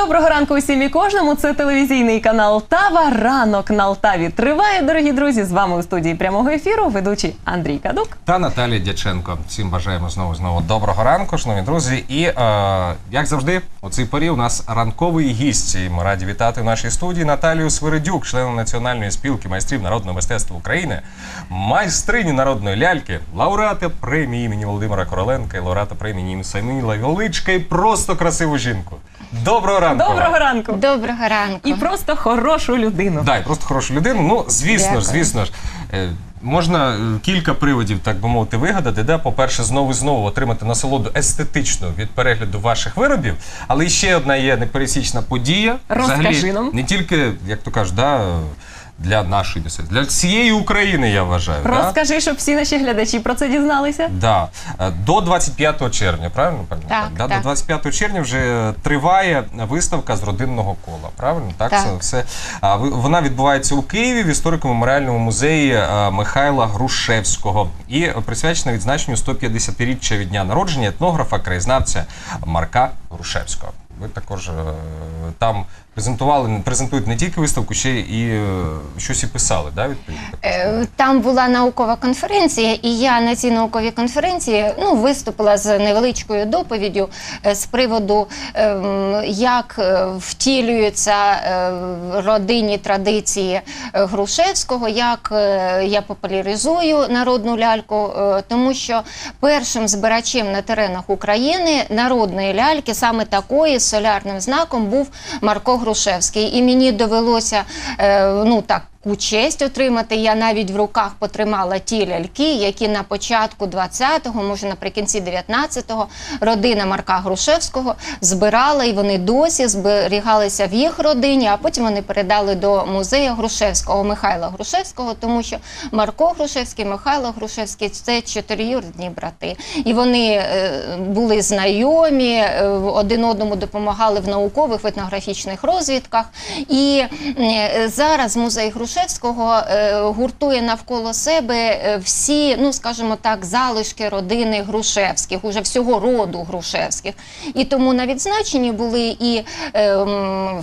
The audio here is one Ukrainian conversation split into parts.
Доброго ранку усім і кожному. Це телевізійний канал Тава. Ранок на Алтаві триває, дорогі друзі. З вами у студії прямого ефіру ведучий Андрій Кадук. та Наталія Дяченко. Всім бажаємо знову знову доброго ранку, шановні друзі. І е, як завжди, у цій порі у нас ранковий гість. Ми раді вітати в нашій студії Наталію Свиридюк, члена Національної спілки майстрів народного мистецтва України, майстрині народної ляльки, лауреата премії імені Володимира Короленка і лауреата премії імені Саміла Величка і просто красиву жінку. Доброго ранку! Вам. Доброго ранку! Доброго ранку. І просто хорошу людину. Да, і просто хорошу людину. Ну, звісно ж, Дякую. звісно ж. е, Можна е, кілька приводів, так би мовити, вигадати. Да? по-перше, знову і знову отримати насолоду естетичну від перегляду ваших виробів. Але ще одна є непересічна подія. Розкажи нам. не тільки, як то кажуть, да, е, для нашої місцевості, для всієї України, я вважаю. Да? Розкажи, щоб всі наші глядачі про це дізналися. Да. Е, До 25 червня, правильно? пам'ятаю? Так, да? так. До 25 червня вже триває виставка з родинного кола, правильно? Так, Так. Це все. А, ви- Вона відбувається у Києві в історико-меморіальному музеї е, Михайла Грушевського і присвячена відзначенню 150-річчя від дня народження етнографа, краєзнавця Марка Грушевського. Ви також е, там презентували, презентують не тільки виставку, ще і е, щось і писали, да, відповідно? Е, Там була наукова конференція, і я на цій науковій конференції ну, виступила з невеличкою доповіддю з приводу, ем, як втілюються родинні традиції Грушевського, як я популяризую народну ляльку, тому що першим збирачем на теренах України народної ляльки, саме такої солярним знаком, був Марко Грушевський. І мені довелося е, ну так. Таку честь отримати. Я навіть в руках потримала ті ляльки, які на початку 20-го, може наприкінці 19-го, родина Марка Грушевського збирала, і вони досі зберігалися в їх родині, а потім вони передали до музею Грушевського Михайла Грушевського, тому що Марко Грушевський, Михайло Грушевський це чотириюрідні брати. І вони е, були знайомі, е, один одному допомагали в наукових етнографічних розвідках. І е, зараз музей Грушевського е, гуртує навколо себе е, всі, ну скажімо так, залишки родини Грушевських, уже всього роду Грушевських. І тому на відзначенні були і е,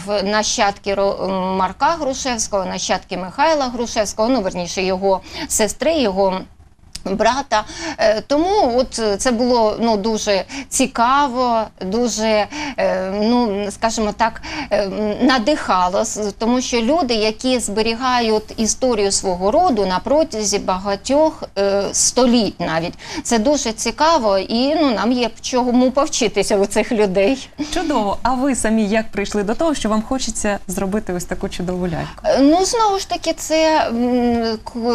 в- нащадки Марка Грушевського, нащадки Михайла Грушевського, ну верніше його сестри, його. Брата, Е, тому от е, це було ну дуже цікаво, дуже е, ну скажімо так, надихало, тому що люди, які зберігають історію свого роду на протязі багатьох століть, навіть це дуже цікаво, і ну нам є чому повчитися у цих людей. Чудово. А ви самі як прийшли до того, що вам хочеться зробити ось таку чудову ляльку? Ну, знову ж таки, це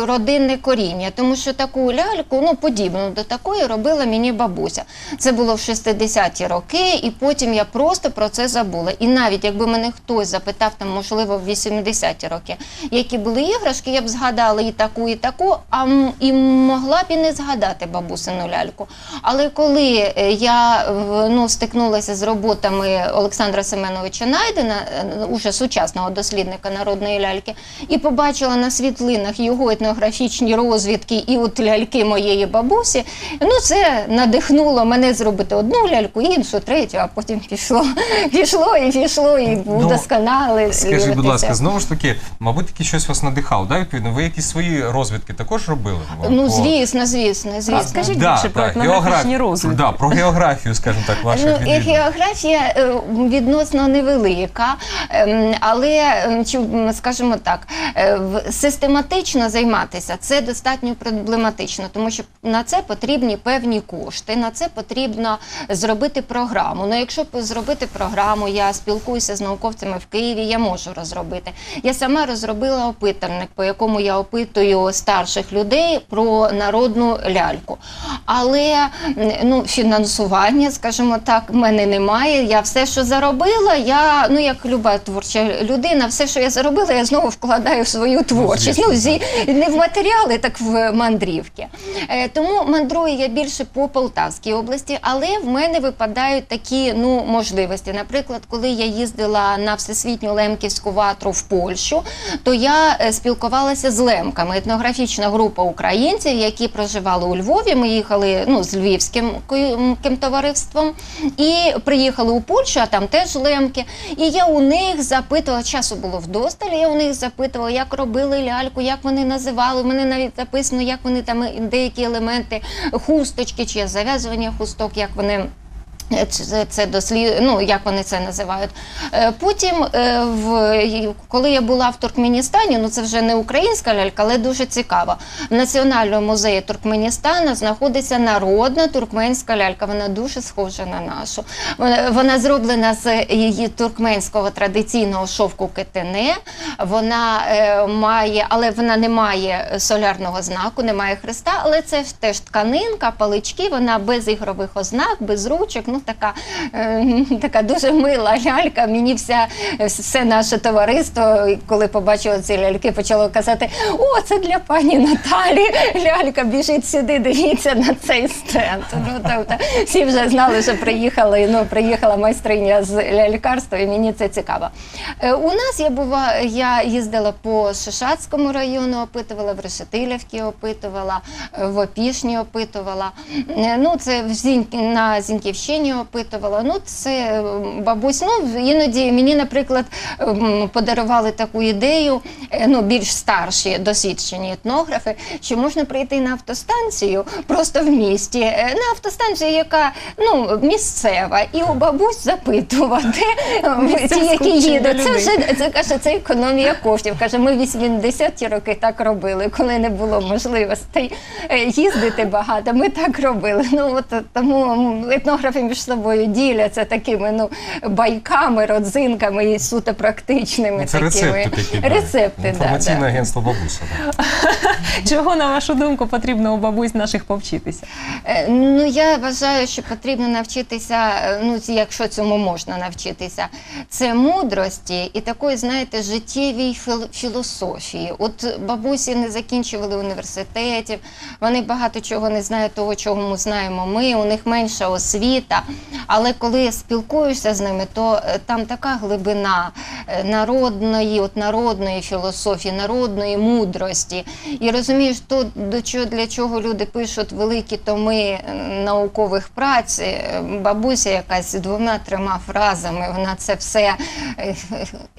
родинне коріння, тому що таку ляльку, ну, подібну до такої, робила мені бабуся. Це було в 60-ті роки, і потім я просто про це забула. І навіть якби мене хтось запитав, там, можливо, в 80-ті роки, які були іграшки, я б згадала і таку, і таку, а і могла б і не згадати бабусину ляльку. Але коли е, я ну, стикнулася з роботами Олександра Семеновича Найдена, е, уже сучасного дослідника народної ляльки, і побачила на світлинах його етнографічні розвідки і от ляльки моєї бабусі, ну це надихнуло мене зробити одну ляльку, іншу, третю, а потім пішло, пішло і пішло, і вдосконали. Ну, Скажіть, будь ласка, знову ж таки, мабуть, таки щось вас надихало, да? Відповідно, ви якісь свої розвідки також робили? Ну, звісно, звісно, звісно. Скажіть більше про етнографічні географ- розвідки. Да, про географію, скажімо так, ваших Ну, географія е, відносно невелика, ем, але, ем, скажімо так, е, систематично займатися це достатньо проблематично, тому що на це потрібні певні кошти, на це потрібно зробити програму. Ну, якщо зробити програму, я спілкуюся з науковцями в Києві, я можу розробити. Я сама розробила опитальник, по якому я опитую старших людей про народну ляльку. Але ну, фінансування, скажімо так, в мене немає. Я все, що заробила, я, ну як люба творча людина, все, що я заробила, я знову вкладаю в свою творчість. Ну, зі, не в матеріали, так в мандрівки. Ляльки. Е, Тому мандрую я більше по Полтавській області, але в мене випадають такі ну, можливості. Наприклад, коли я їздила на всесвітню лемківську ватру в Польщу, то я е, спілкувалася з лемками. Етнографічна група українців, які проживали у Львові. Ми їхали ну, з львівським товариством і приїхали у Польщу, а там теж лемки. І я у них запитувала, часу було вдосталь, я у них запитувала, як робили ляльку, як вони називали. У мене навіть записано, як вони там деякі елементи хусточки чи зав'язування хусток, як вони. Це, дослід, ну як вони це називають. Е, Потім, е, в коли я була в Туркменістані, ну це вже не українська лялька, але дуже цікаво. В Національному музеї Туркменістану знаходиться народна туркменська лялька. Вона дуже схожа на нашу. Вона, зроблена з її туркменського традиційного шовку кетене. Вона е, має, але вона не має солярного знаку, не має хреста, але це теж тканинка, палички. Вона без ігрових ознак, без ручок. Ну така, е, така дуже мила лялька. Мені вся все наше товариство, коли побачило ці ляльки, почало казати: О, це для пані Наталі. Лялька біжить сюди, дивіться на цей стенд. Ну тобто всі вже знали, що приїхали. Ну приїхала майстриня з лялькарства, і мені це цікаво. Е, У нас я бува, я їздила по Шишацькому району, опитувала в Решетилівці, опитувала, е, в Опішні опитувала. Ну, це в Зінь, на Зіньківщині опитувала. Ну, це бабусь. Ну, іноді мені, наприклад, ем, подарували таку ідею, е, ну, більш старші досвідчені етнографи, що можна прийти на автостанцію просто в місті, е, на автостанцію, яка ну, місцева, і у бабусь запитувати, ті, які їдуть. Це вже це каже, це економія коштів. Каже, ми 80-ті роки так робили, коли не було можливостей е, їздити багато. Ми так робили. Ну от тому етнографи між собою діляться такими ну байками, родзинками і суто практичними Ну, Це такими рецепти такі. да. рецепти. Інформаційне да. агентство бабуся. да. Чого, на вашу думку, потрібно у бабусь наших повчитися? Е, Ну я вважаю, що потрібно навчитися. е, Ну якщо цьому можна навчитися, це мудрості і такої, знаєте, життєвій філ- філософії. От бабусі не закінчували університетів, вони багато чого не знають того, чого ми знаємо ми. У них менша освіта. Але коли спілкуєшся з ними, то е, там така глибина е, народної, от народної філософії, народної мудрості. І розумієш, то до чого для чого люди пишуть великі томи е, наукових праць. Бабуся якась двома-трьома фразами, вона це все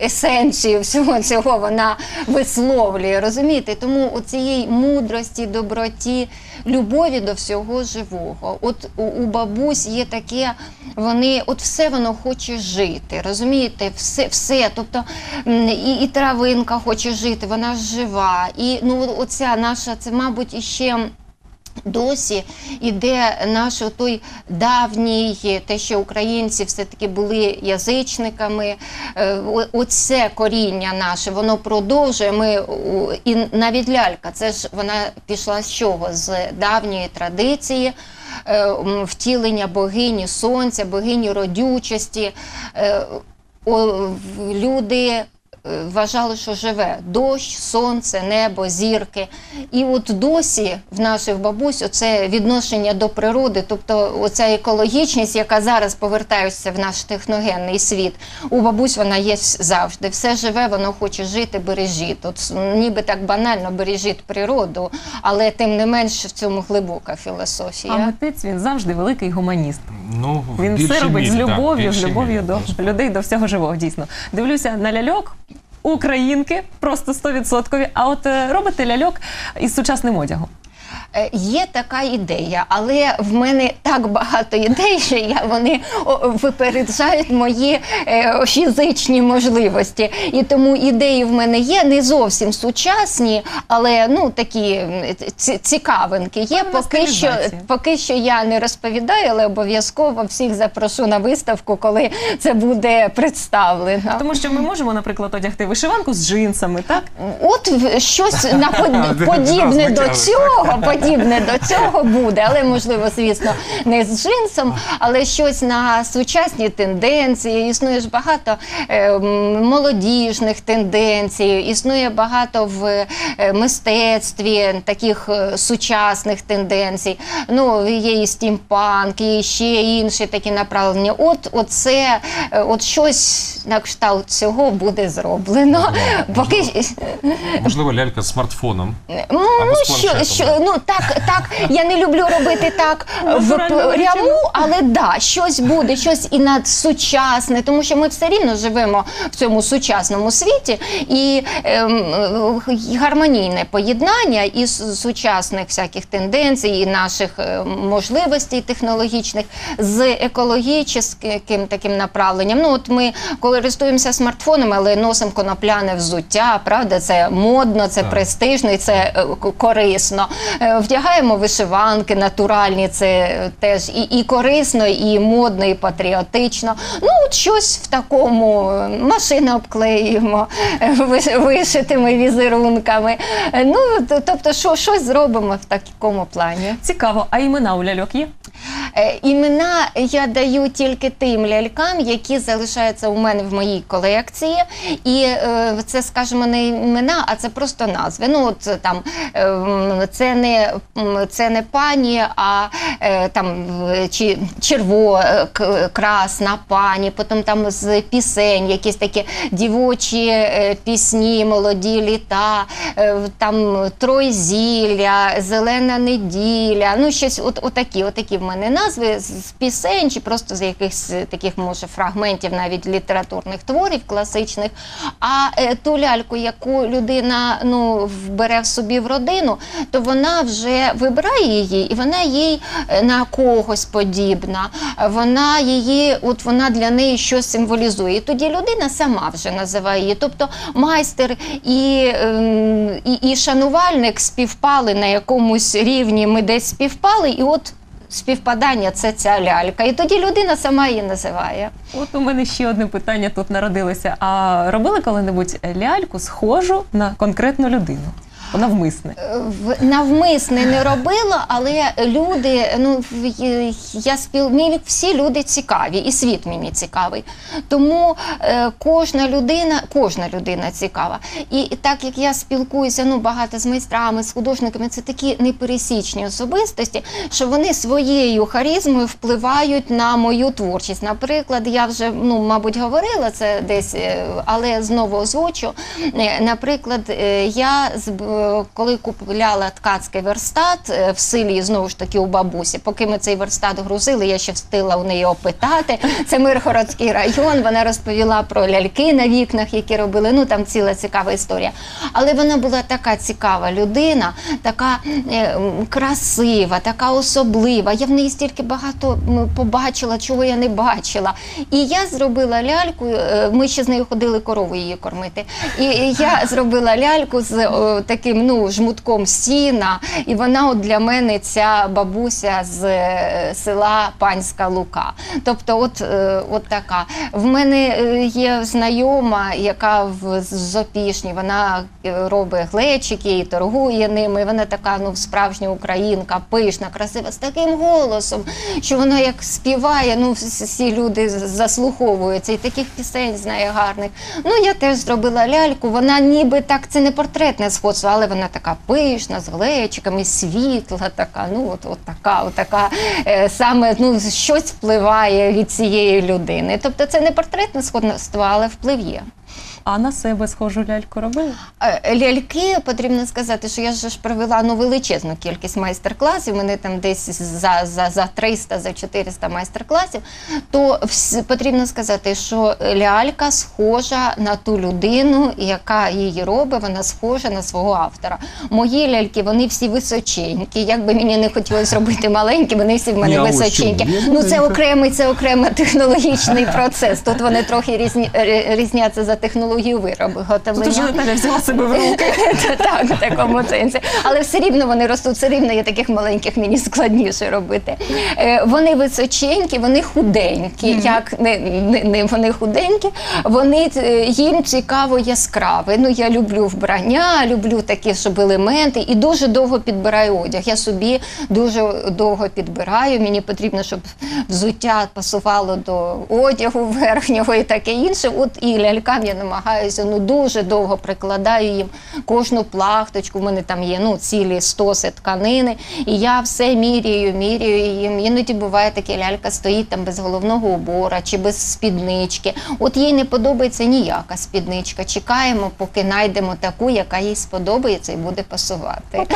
есенцію всього цього вона висловлює. Розумієте? Тому у цієї мудрості, доброті, любові до всього живого. От у, у бабусь є таке, вони от все воно хоче жити. Розумієте, все, все. Тобто і, і травинка хоче жити, вона жива. І ну оця наша, це, мабуть, іще. Досі іде наш той давній, те, що українці все-таки були язичниками. е, Оце коріння наше, воно продовжує. Ми і навіть лялька, це ж вона пішла з чого? З давньої традиції. е, Втілення богині сонця, богині родючості. Е, Люди вважали, що живе дощ, сонце, небо, зірки. І от досі в наших бабусь оце відношення до природи, тобто оця екологічність, яка зараз повертається в наш техногенний світ, у бабусь вона є завжди. Все живе, воно хоче жити, бережіть. От ніби так банально бережіть природу, але тим не менш в цьому глибока філософія. А митець він завжди великий гуманіст. Ну, Він все робить з мірі, да, любов'ю, з любов'ю мірі, до безумовно. людей, до всього живого. Дійсно. Дивлюся на ляльок. Українки просто 100%. А от е, робите ляльок із сучасним одягом. Е, Є така ідея, але в мене так багато ідей, що я, вони випереджають мої е, фізичні можливості. І тому ідеї в мене є не зовсім сучасні, але ну такі цікавинки. Є поки що, поки що я не розповідаю, але обов'язково всіх запрошу на виставку, коли це буде представлено. Тому що ми можемо, наприклад, одягти вишиванку з джинсами, так? От щось на подібне до цього, подібне до цього буде, але можливо, звісно, не з джинсом, але щось на сучасні тенденції. Існує ж багато е, молодіжних тенденцій, існує багато в е, мистецтві таких е, сучасних тенденцій. Ну, є і стімпанк, і ще інші такі направлення. От, оце, е, от щось на кшталт цього буде зроблено. Поки Можливо, лялька з смартфоном. Ну, Або з що, планшетом. що, ну так, так, так, я не люблю робити так в пряму, але да, щось буде, щось і надсучасне, тому що ми все рівно живемо в цьому сучасному світі, і ем, е, гармонійне поєднання із сучасних всяких тенденцій, і наших е, можливостей технологічних з екологічним таким направленням. Ну, от ми користуємося смартфонами, але носимо конопляне взуття, правда, це модно, це Так. престижно і це е, корисно. Вдягаємо вишиванки натуральні, це теж і, і корисно, і модно, і патріотично. Ну, от щось в такому е, машини обклеюємо е, вишитими візерунками. Ну, тобто, що, щось зробимо в такому плані. Цікаво, а імена у ляльок є? Е, Імена я даю тільки тим лялькам, які залишаються у мене в моїй колекції. І е, це, скажімо, не імена, а це просто назви. Ну, от там е, це не, це не пані, а е, там чи черво, красна пані, потім там з пісень, якісь такі дівочі пісні, молоді літа, там Тройзілля, Зелена неділя. Ну, щось от, отакі, отакі в мене назви з з пісень, чи просто з якихось е, таких, може, фрагментів навіть літературних творів класичних. А е, ту ляльку, яку людина ну, бере в собі в родину, то вона вже вибирає її, і вона їй е, на когось подібна. Вона її, от вона для неї щось символізує. І тоді людина сама вже називає її. Тобто майстер і, ем, і, і шанувальник співпали на якомусь рівні, ми десь співпали, і от. Співпадання це ця лялька, і тоді людина сама її називає. От у мене ще одне питання тут народилося. А робили коли-небудь ляльку схожу на конкретну людину? Навмисне. В- навмисне не робила, але люди, ну я спіл... мені всі люди цікаві, і світ мені цікавий. Тому е, кожна людина, кожна людина цікава. І, так як я спілкуюся ну, багато з майстрами, з художниками, це такі непересічні особистості, що вони своєю харизмою впливають на мою творчість. Наприклад, я вже ну, мабуть говорила це десь, е, але знову озвучу. Е, Наприклад, е, я е, коли купляла ткацький верстат е, в селі, знову ж таки у бабусі, поки ми цей верстат грузили, я ще встигла у неї опитати. Це Миргородський район. Вона розповіла про ляльки на вікнах, які робили. Ну там ціла цікава історія. Але вона була така цікава людина, така е, красива, така особлива. Я в неї стільки багато побачила, чого я не бачила. І я зробила ляльку. е, Ми ще з нею ходили корову її кормити. І я зробила ляльку з о, таким ну жмутком сіна. І вона от для мене ця бабуся з е, села Панська Лука. Тобто, от, е, от така. В мене е, є знайома, яка в з Опішні, вона робить глечики і торгує ними. Вона така ну справжня українка, пишна, красива, з таким голосом, що вона як співає, ну всі люди заслуховуються, і таких пісень знає гарних. Ну я теж зробила ляльку. Вона ніби так, це не портретне сходство, але вона така пишна, з глечиками, світла, така, ну от, от така, от така е, саме ну щось впливає від цієї людини. Тобто це не портретне сходство, але вплив є. А на себе схожу ляльку робили? Е, Ляльки потрібно сказати, що я ж провела ну, величезну кількість майстер-класів. Мене там десь за, за, за 300, за 400 майстер-класів. То потрібно сказати, що лялька схожа на ту людину, яка її робить, вона схожа на свого автора. Мої ляльки, вони всі височенькі. Як би мені не хотілося робити маленькі, вони всі в мене ось височенькі. Ну це окремий, це окремий технологічний процес. Тут вони трохи різні, різняться за технологією. Технологію вироблення. Тут вже Наталя взяла себе в руки. Так, в такому сенсі. Але все рівно вони ростуть, все рівно є таких маленьких, мені складніше робити. Е, Вони височенькі, вони худенькі. Як не, не, не вони худенькі, вони е, їм цікаво яскраве. Ну я люблю вбрання, люблю такі, щоб елементи, і дуже довго підбираю одяг. Я собі дуже довго підбираю. Мені потрібно, щоб взуття пасувало до одягу верхнього і таке інше. От і лялькам я намагаюся ну дуже довго прикладаю їм кожну плахточку. У мене там є ну цілі стоси тканини, і я все міряю, міряю їм. Іноді буває таке лялька стоїть там без головного убора чи без спіднички. От їй не подобається ніяка спідничка. Чекаємо, поки знайдемо таку, яка їй сподобається і буде пасувати. ляльки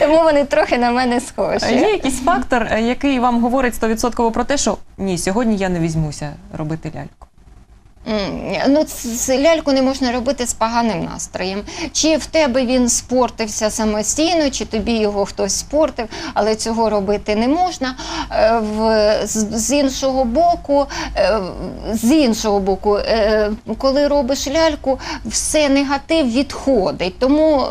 тому вони трохи на мене схожі. Є якийсь фактор, е, який вам говорить 100% про те, що ні, сьогодні я не візьмуся робити ляльку. Ну, ляльку не можна робити з поганим настроєм. Чи в тебе він спортився самостійно, чи тобі його хтось спортив, але цього робити не можна. Е, з, іншого боку, е, з іншого боку, е, коли робиш ляльку, все негатив відходить. Тому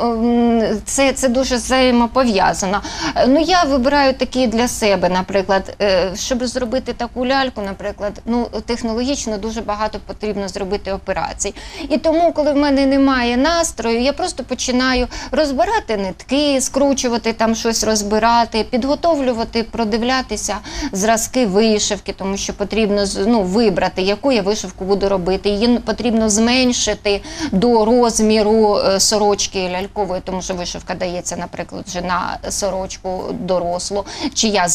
це, це дуже взаємопов'язано. Ну, я вибираю такі для себе, наприклад, щоб зробити таку ляльку, наприклад, ну технологічно дуже багато потрібно зробити операцій. І тому, коли в мене немає настрою, я просто починаю розбирати нитки, скручувати там щось розбирати, підготовлювати, продивлятися зразки вишивки, тому що потрібно ну, вибрати, яку я вишивку буду робити. Її потрібно зменшити до розміру е, сорочки лялькової, тому що вишивка дається, наприклад, вже на сорочку дорослу. Чи я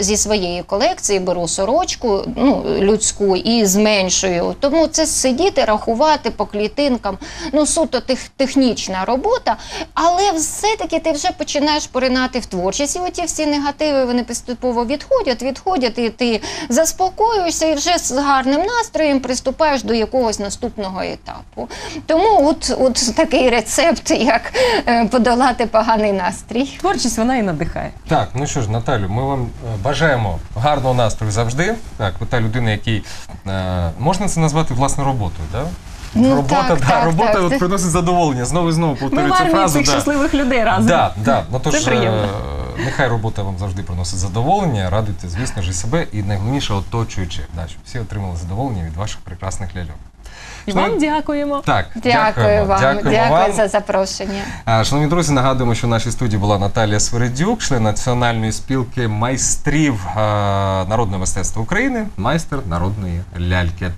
зі своєї колекції беру сорочку ну, людську і зменшую. Тому це сидіти, рахувати по клітинкам. Ну, суто тех, технічна робота, але все-таки ти вже починаєш поринати в творчість. І оті всі негативи вони поступово відходять, відходять, і ти заспокоюєшся і вже з гарним настроєм приступаєш до якогось наступного етапу. Тому от, от такий рецепт, як е, подолати поганий настрій. Творчість вона і надихає. Так, ну що ж, Наталю, ми вам е, бажаємо гарного настрою завжди. Так, ви та людина, який е, можна це назвати власне роботою, да? Ну, робота, так, да, так, робота так. от приносить задоволення. Знову і знову Ми повторюю в цю фразу. цих да. щасливих людей разом. Да, да. Ну, тож, Це приємно. нехай робота вам завжди приносить задоволення, радуйте, звісно ж, і себе, і найголовніше оточуючих, да, щоб всі отримали задоволення від ваших прекрасних ляльок. І вам дякуємо. Так, Дякую дякуємо, вам, дякуємо дякую вам. за запрошення. Шановні друзі, нагадуємо, що в нашій студії була Наталія Свередюк, член Національної спілки майстрів народного мистецтва України, майстер народної ляльки.